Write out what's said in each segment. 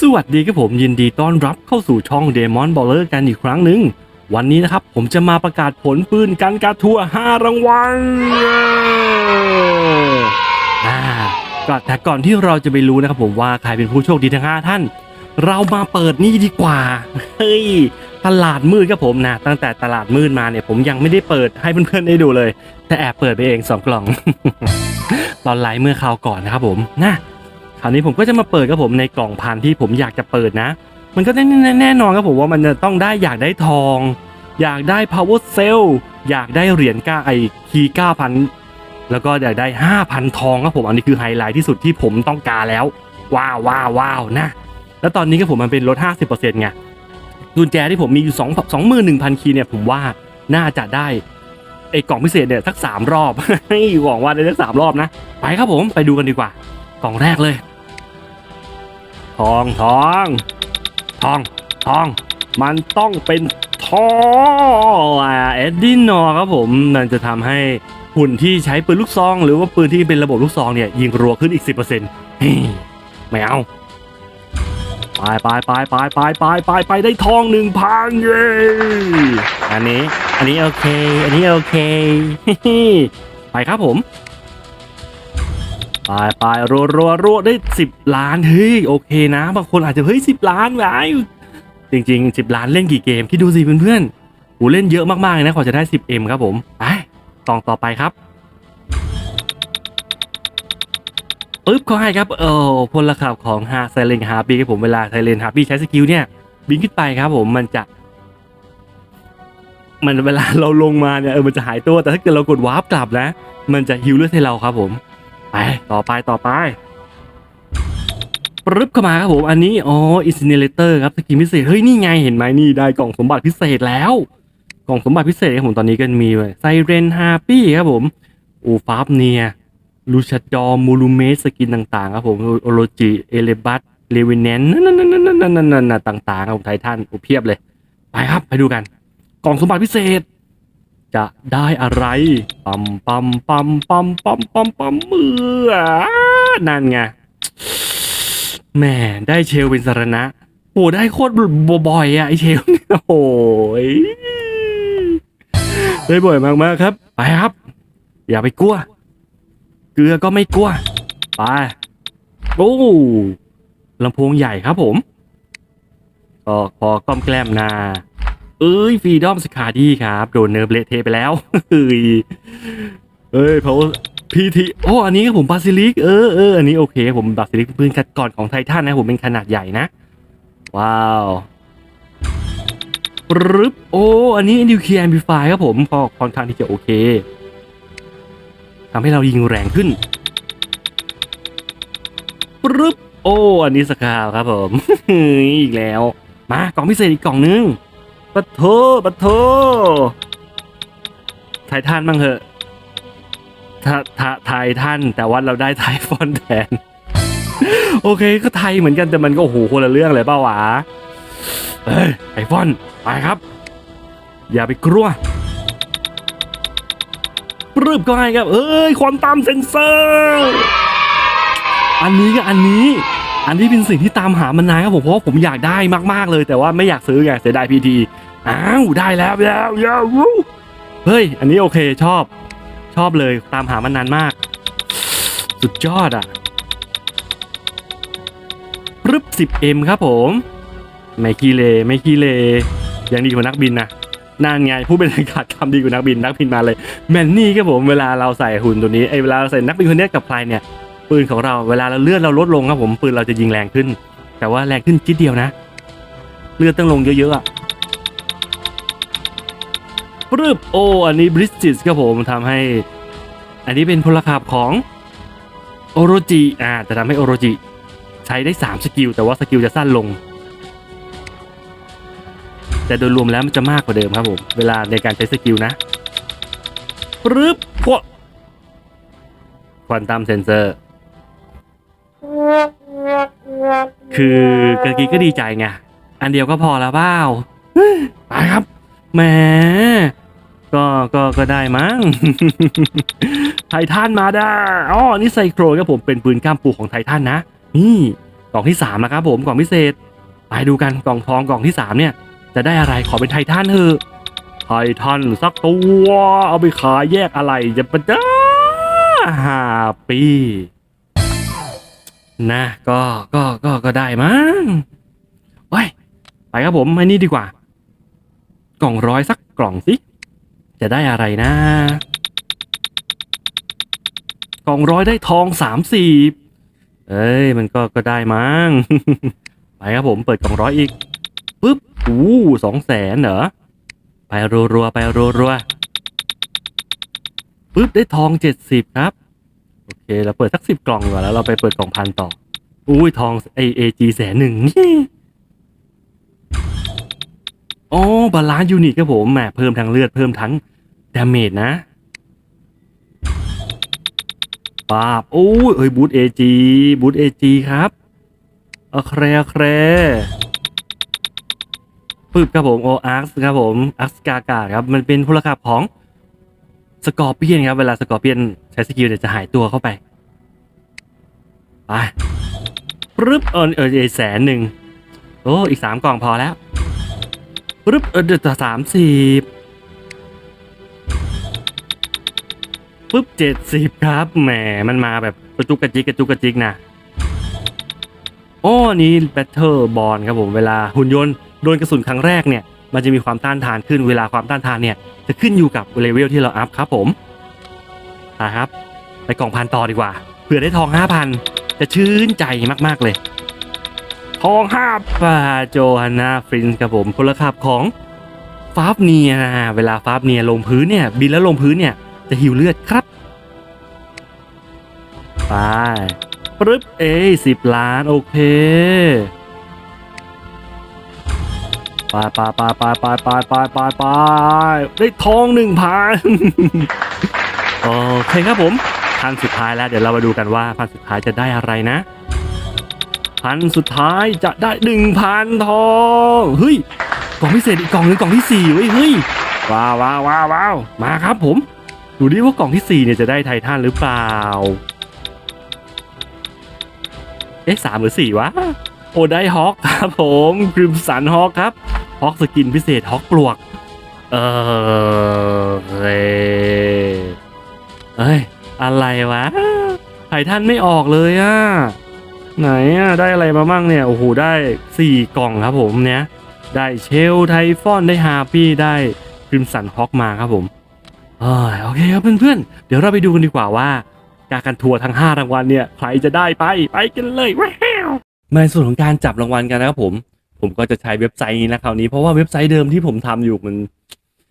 สวัสดีครับผมยินดีต้อนรับเข้าสู่ช่อง Demon Baller กันอีกครั้งหนึ่ง วันนี้นะครับผมจะมาประกาศผลปืนกันการทัวร์5รางวัลอ่าก็แต่ก่อนที่เราจะไปรู้นะครับผมว่าใครเป็นผู้โชคดีทั้ง 5 ท่าน เรามาเปิดนี่ดีกว่า เฮ้ย ตลาดมืดครับผมนะตั้งแต่ตลาดมืดมาเนี่ยผมยังไม่ได้เปิดให้เพื่อนๆได้ดูเลย แต่แอบเปิดไปเองสองกล่อง ตอนไลฟ์เมื่อคราวก่อนนะครับผมนะ ราวนี้ผมก็จะมาเปิดครับผมในกล่องพันที่ผมอยากจะเปิดนะ มันก็แน่แน่แน่นอนครับผมว่ามันจะต้องได้อยากได้ทอง อยากได้ power cell อยากได้เหรียญก้าไอคีเก้าพันแล้วก็อยากได้ห้าพันทองครับผมอันนี้คือไฮไลท์ที่สุดที่ผมต้องการแล้ว ว้าวว้าวว้าวนะ แล้วตอนนี้ก็ผมมันเป็นลด 50%ไงกุญแจที่ผมมีอยู่2 21,000 คีย์เนี่ยผมว่าน่าจะได้ไอ้กล่องพิเศษเนี่ยสักสามรอบให้หวังว่าได้สักสามรอบนะ ไปครับผมไปดูกันดีกว่า กล่องแรกเลย ทองทองทองทอง มันต้องเป็นทองอ่าเอ็ดดี้นอครับผมมันจะทำให้หุ่นที่ใช้ปืนลูกซอง หรือว่าปืนที่เป็นระบบลูกซองเนี่ยยิงรัวขึ้นอีก 10%เฮ้ยไม่เอาไปไปไปไปไปไปไปไปได้ทองหนึ่งพันเย้อันนี้ อันนี้โอเค อันนี้โอเค ไปครับผม ไปไปรัวรัวรัวได้สิบล้านเฮ้ยโอเคนะ บางคนอาจจะเฮ้ยสิบล้านไว้จริงๆสิบล้านเล่นกี่เกมคิดดูสิเพื่อนๆโหเล่นเยอะมากๆเลยนะกว่าจะได้ 10M ครับผมไปกล่องต่อไปครับปึ๊บเขาให้ครับเออพลขับของฮาไซเลนฮาร์บี้ครับผมเวลาไซเลนฮาร์บี้ใช้สกิลเนี่ยบินขึ้นไปครับผมมันจะ มันเวลาเราลงมาเนี่ยเออมันจะหายตัวแต่ถ้าเกิดเรากดวาร์ปกลับนะ มันจะฮิวเลือดให้เราครับผม ไปต่อไปต่อไปปรึบเข้ามาครับผม อันนี้ อ๋ออินซิเนเลเตอร์ครับสกินพิเศษ เฮ้ย นี่ไงเห็นไหมนี่ได้กล่องสมบัติพิเศษแล้ว กล่องสมบัติพิเศษครับผมตอนนี้ก็มีไซเรนฮาปี้ครับผมอูฟาฟเนียลูชาดอมูลูเมสสกินต่างๆครับผมโอโรจิเอเลบัตเลวินแนนนั่นนั่นนั่นนั่นนั่นต่างๆครับผมไททันโอ้เพียบเลย ไปครับไปดูกัน กล่องสมบัติพิเศษ จะได้อะไรปั๊มปั๊มปั๊มปั๊มปั๊มปั๊มปั๊มเมื่อนั่นไงแหม่ได้เชลเป็นสารณะโอ้ได้โคตรบ่อยอะไอเชลโอ้ยได้บ่อยมากๆครับ ไปครับ อย่าไปกลัว เกลือก็ไม่กลัว ไป โอ้ลำโพงใหญ่ครับผมก็พอก้อมแกล้มนา เอ้ยฟรีดอมสคาดี้ครับ โดนเนิร์ฟเละเทไปแล้ว เฮ้ยเอ้ยเพราพีทีโอ้อันนี้ผมบาซิลิก เออเอออันนี้โอเค ผมบาซิลิกปืนคัดก่อนของไททันนะผมเป็นขนาดใหญ่นะ ว้าวปรึบโอ้ อันนี้นิวเคลียร์แอมพลิฟายครับผมก็ค่อนข้างที่จะโอเคทำให้เรายิงแรงขึ้นปรึบโอ้ อันนี้สกาวครับผม อีกแล้ว มากล่องพิเศษอีกกล่องนึง ปะโถปะโถไททันบ้างเหอะทาทาไททันแต่ว่าเราได้ไทฟอนแทน โอเคก็ไทยเหมือนกันแต่มันก็โหคนละเรื่องเลยเปล่าวะเอ้ยไทฟอนไปครับ อย่าไปกลัวปรืบก็ให้ครับ เอ้ย ความตามเซนเซอร์ อันนี้ก็อันนี้ อันนี้เป็นสิ่งที่ตามหามานานครับผมเพราะว่าผมอยากได้มากๆเลย แต่ว่าไม่อยากซื้อไงเสียดายพีทีอ้าวได้แล้วแล้วแล้วเฮ้ยอันนี้โอเคชอบ ชอบเลยตามหามานานมาก สุดยอดอะปรึบ 10M ครับผม ไม่ขี้เลไม่ขี้เลยังดีกว่านักบินนะนั่นไงผู้เป็นขาดคำดีกว่านักบินนักบินมาเลยแมนนี่ครับผมเวลาเราใส่หุ่นตัวนี้ไอเวลาเราใส่นักบินคนนี้กับใครเนี่ย ปืนของเราเวลาเราเลือดเราลดลงครับผมปืนเราจะยิงแรงขึ้น แต่ว่าแรงขึ้นจิดเดียวนะ เลือดต้องลงเยอะๆอะปรึบโออันนี้บริสติสครับผมทำให้ อันนี้เป็นพลขับของโอโรจิอ่าจะทำให้โอโรจิใช้ได้ 3 สกิล แต่ว่าสกิลจะสั้นลง แต่โดยรวมแล้วมันจะมากกว่าเดิมครับผม เวลาในการใช้สกิลนะปรึบพวกควอนตัมเซนเซอร์ คือกะกี้ก็ดีใจไง อันเดียวก็พอแล้วเปล่าไปครับแหมก็ก็ก็ได้มั้งไททันมาได้อ๋อนี่ไซโครครับผมเป็นปืนกล้ามปูของไททันนะ นี่กล่องที่สามนะครับผมกล่องพิเศษ ไปดูกันกล่องทองกล่องที่สามเนี่ย จะได้อะไรขอเป็นไททันเถอะไททันสักตัว เอาไปขายแยกอะไรจะปะจ้าฮาปี นะ ก็ก็ก็ก็ได้มั้งโอ้ยไปครับผมมานี่ดีกว่า กล่องร้อยสักกล่องสิจะได้อะไรนะ กล่องร้อยได้ทองสามสี่เอ้ย มันก็ก็ได้มั้งไปครับผมเปิดกล่องร้อยอีกปุ๊บอู้สองแสนเหรอไปรัวๆไปรัวๆปุ๊บได้ทองเจ็ดสิบครับ เคเราเปิดสักสิบกล่องก่อนแล้วเราไปเปิดกล่องพันต่อ อุ้ยทองไอเอจีแสนหนึ่งอ๋อบาลานซ์ยูนิตครับผมแหมเพิ่มทั้งเลือดเพิ่มทั้งดาเมจนะปาบโอ้ยเอ้ยบูทเอจีบูทเอจีครับโอเคโอเคปึ๊บครับผมโออาร์ครับผมอัสกากาครับ มันเป็นพลขับของ สกอร์เปียนครับ เวลาสกอร์เปียนใช้สกิลเนี่ยจะหายตัวเข้าไปไปปึ๊บเออเออแสนหนึ่งโอ้อีกสามกล่องพอแล้วปึ๊บเออเดือดสามสิบปึ๊บเจ็ดสิบครับแหมมันมาแบบกระจุกกระจิกกระจุกกระจิกนะโอ้นี่แบทเทิลบอลครับผมเวลาหุ่นยนต์โดนกระสุนครั้งแรกเนี่ย มันจะมีความต้านทานขึ้นเวลาความต้านทานเนี่ยจะขึ้นอยู่กับเลเวลที่เราอัพครับผมนะครับไปกล่องพันต่อดีกว่าเผื่อได้ทองห้าพันจะชื่นใจมากๆเลย ทองห้าปาโจฮันนาฟรินส์ครับผมพลขับของฟาบเนียเวลาฟาบเนียลงพื้นเนี่ยบินแล้วลงพื้นเนี่ยจะหิวเลือดครับไปปึ๊บเอ้สิบล้านโอเค ไปไปไปไปไปไปไปไปไปได้ทองหนึ่งพันโอเคครับผมพันสุดท้ายแล้วเดี๋ยวเรามาดูกันว่าพันสุดท้ายจะได้อะไรนะพันสุดท้ายจะได้หนึ่งพันทองเฮ้ยกล่องพิเศษอีกกล่องหนึ่งกล่องที่สี่เว้ยเฮ้ยว้าวว้าวว้าวว้าวมาครับผม ดูดิว่ากล่องที่สี่เนี่ยจะได้ไททันหรือเปล่าเอ๊ะสามหรือสี่วะโอ้ได้ฮอกครับผมคริมสันฮอกครับ อกสกินพิเศษฮอกปลวก เออเฮ้ยเอ้ยอะไรวะไททันไม่ออกเลยอะไหนอะได้อะไรมาบ้างเนี่ย โอ้โห ได้สี่กล่องครับผมเนี่ย ได้เชลไทฟอนได้ฮาปี้ได้คริมสันฮอกมาครับผมเออโอเคครับเพื่อนๆ เดี๋ยวเราไปดูกันดีกว่าว่า การกันทัวร์ทั้ง 5 รางวัลเนี่ย ใครจะได้ไป ไปกันเลยว้าวมาในส่วนของการจับรางวัลกันนะครับผม ผมก็จะใช้เว็บไซต์นี้นะคราวนี้เพราะว่าเว็บไซต์เดิมที่ผมทำอยู่มัน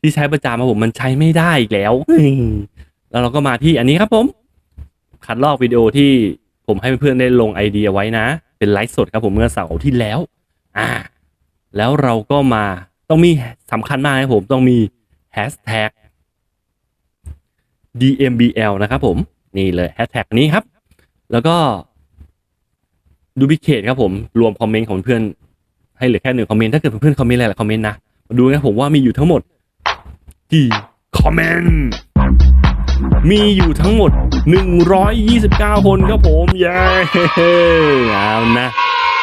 ที่ใช้ประจำมาผมมันใช้ไม่ได้อีกแล้วแล้วเราก็มาที่อันนี้ครับผม คัดลอกวิดีโอที่ผมให้เพื่อนๆได้ลงไอเดียไว้นะ เป็นไลฟ์สดครับผมเมื่อเสาร์ที่แล้ว อ่า แล้วเราก็มาต้องมีสำคัญมากนะผมต้องมีแฮชแท็ก DMBL นะครับผม นี่เลยแฮชแท็กนี้ครับ แล้วก็ดูพิเคทครับผม รวมคอมเมนต์ของเพื่อน ให้เหลือแค่หนึ่งคอมเมนต์ถ้าเกิดเพื่อนๆคอมเมนต์อะไรคอมเมนต์นะมาดูนะผมว่ามีอยู่ทั้งหมดกี่คอมเมนต์มีอยู่ทั้งหมด 129 คนครับผมเย้เอานะ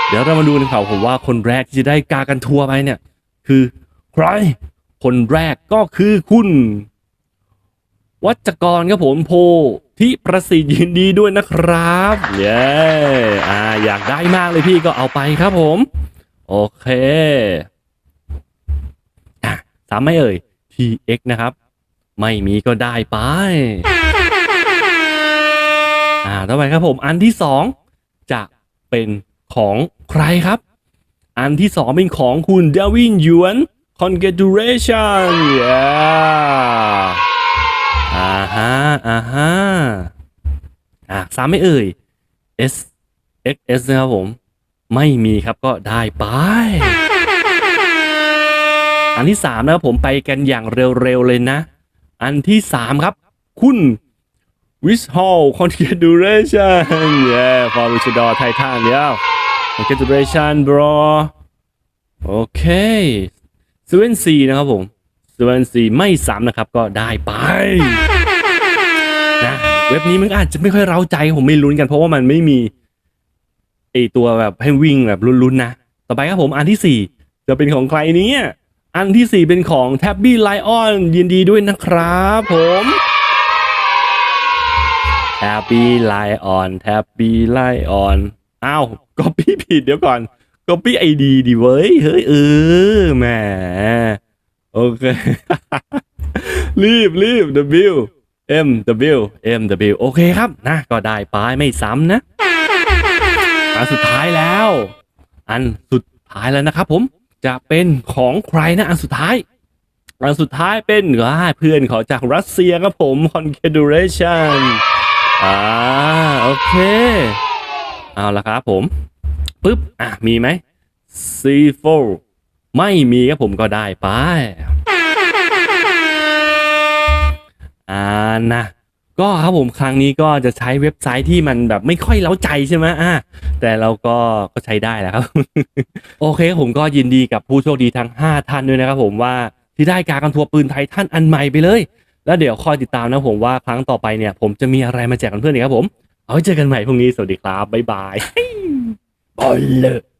เดี๋ยวเรามาดูกันครับผมว่าคนแรกที่จะได้กากันทัวร์ไปเนี่ย คือใครคนแรกก็คือคุณ วัจกรครับผมโพธิประสิทธิ์ยินดีด้วยนะครับ เย้อ่าอยากได้มากเลยพี่ก็เอาไปครับผม โอเคอะสามไม่เอ่ย TX นะครับ ไม่มีก็ได้ไป อ่า ต่อไปครับผม อันที่สองจะเป็นของใครครับ อันที่สองเป็นของคุณเดวินหยวน congratulation yeah อ่าฮะ อ่าฮะ อ่าสามไม่เอ่ย S X S นะครับผม ไม่มีครับก็ได้ไป อันที่สามนะครับผมไปกันอย่างเร็วๆเลยนะ อันที่สามครับ คุณวิสฮอล congratulation yeah for w i c h d o r Titan yeah congratulation bro โอเคเซเว่นซีนะครับผมเซเว่นซีไม่ซ้ำนะครับก็ได้ไปนะเว็บนี้มันอาจจะไม่ค่อยเร้าใจผมไม่ลุ้นกันเพราะว่ามันไม่มี ไอตัวแบบให้วิ่งแบบลุ้นๆนะ ต่อไปครับผมอันที่สี่จะเป็นของใครเนี่ยอันที่สี่เป็นของแท็บบี้ไลออนยินดีด้วยนะครับผมแท็บบี้ไลออนแท็บบี้ไลออนอ้าวก็พี่ผิดเดี๋ยวก่อนก็พี่ไอดีดิเว้ยเฮ้ยเออแหมโอเค รีบรีบ W M W M W โอเคครับนะ ก็ได้ไปไม่ซ้ำนะ นสุดท้ายแล้ว อันสุดท้ายแล้วนะครับ ผมจะเป็นของใครนะอันสุดท้ายอันสุดท้ายเป็นอ่าเพื่อนขาจากรัสเซียครับผม Confederation อ่าโอเค เอาละครับผมปึ๊บอะมีไหม C4 ไม่มีครับผมก็ได้ไปอ่านะ ก็ครับผมครั้งนี้ก็จะใช้เว็บไซต์ที่มันแบบไม่ค่อยเล้าใจใช่ไหมอ่าแต่เราก็ก็ใช้ได้แหล้วครับ โอเคผมก็ยินดีกับผู้โชคดีทั้ง 5 ท่านด้วยนะครับผมว่าที่ได้การกันทัวร์ปืนไทยทันอันใหม่ไปเลย แล้วเดี๋ยวคอยติดตามนะผมว่าครั้งต่อไปเนี่ย ผมจะมีอะไรมาแจกกันเพื่อนอีกครับผม เอาไว้เจอกันใหม่พรุ่งนี้สวัสดีครับบ๊ายบายบอลเลย